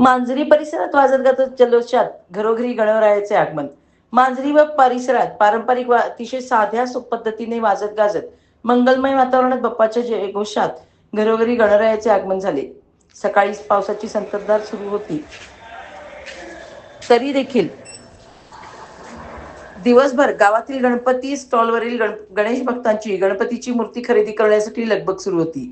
मांजरी परिसरात वाजत गाजत जल्लोषात घरोघरी गणरायाचे आगमन. मांजरी व परिसरात पारंपरिक व अतिशय साध्या सुख पद्धतीने वाजत गाजत मंगलमय वातावरणात बाप्पाच्या जयघोषात घरोघरी गणरायाचे आगमन झाले. सकाळी पावसाची संततधार सुरू होती. तरी देखील दिवसभर गावातील गणपती स्टॉलवरील गण गणेश भक्तांची गणपतीची मूर्ती खरेदी करण्यासाठी लगबग सुरू होती.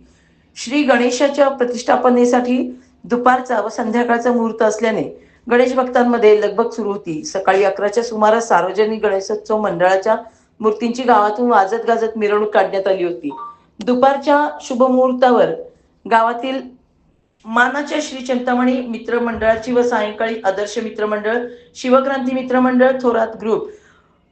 श्री गणेशाच्या प्रतिष्ठापनेसाठी दुपारचा व संध्याकाळचा मुहूर्त असल्याने गणेश भक्तांमध्ये लगबग सुरू होती. सकाळी अकराच्या सुमारास सार्वजनिक गणेशोत्सव मंडळाच्या मूर्तींची गावातून वाजत गाजत मिरवणूक काढण्यात आली होती. दुपारच्या शुभमुहूर्तावर गावातील मानाच्या श्री चिंतामणी मित्रमंडळाची व सायंकाळी आदर्श मित्रमंडळ शिवक्रांती मित्रमंडळ थोरात ग्रुप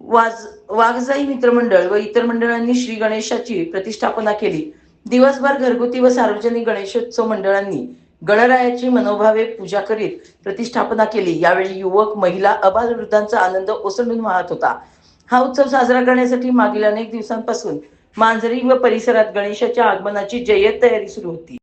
वाज वाघजाई मित्रमंडळ व इतर मंडळांनी श्री गणेशाची प्रतिष्ठापना केली. दिवसभर घरगुती व सार्वजनिक गणेशोत्सव मंडळांनी गणरायाची मनोभावे पूजा करीत प्रतिष्ठापना केली. यावेळी युवक महिला अबाल वृद्धांचा आनंद ओसंडून वाहत होता. हा उत्सव साजरा करण्यासाठी मागील अनेक दिवसांपासून मांजरी व परिसरात गणेशाच्या आगमनाची जय्यत तयारी सुरू होती.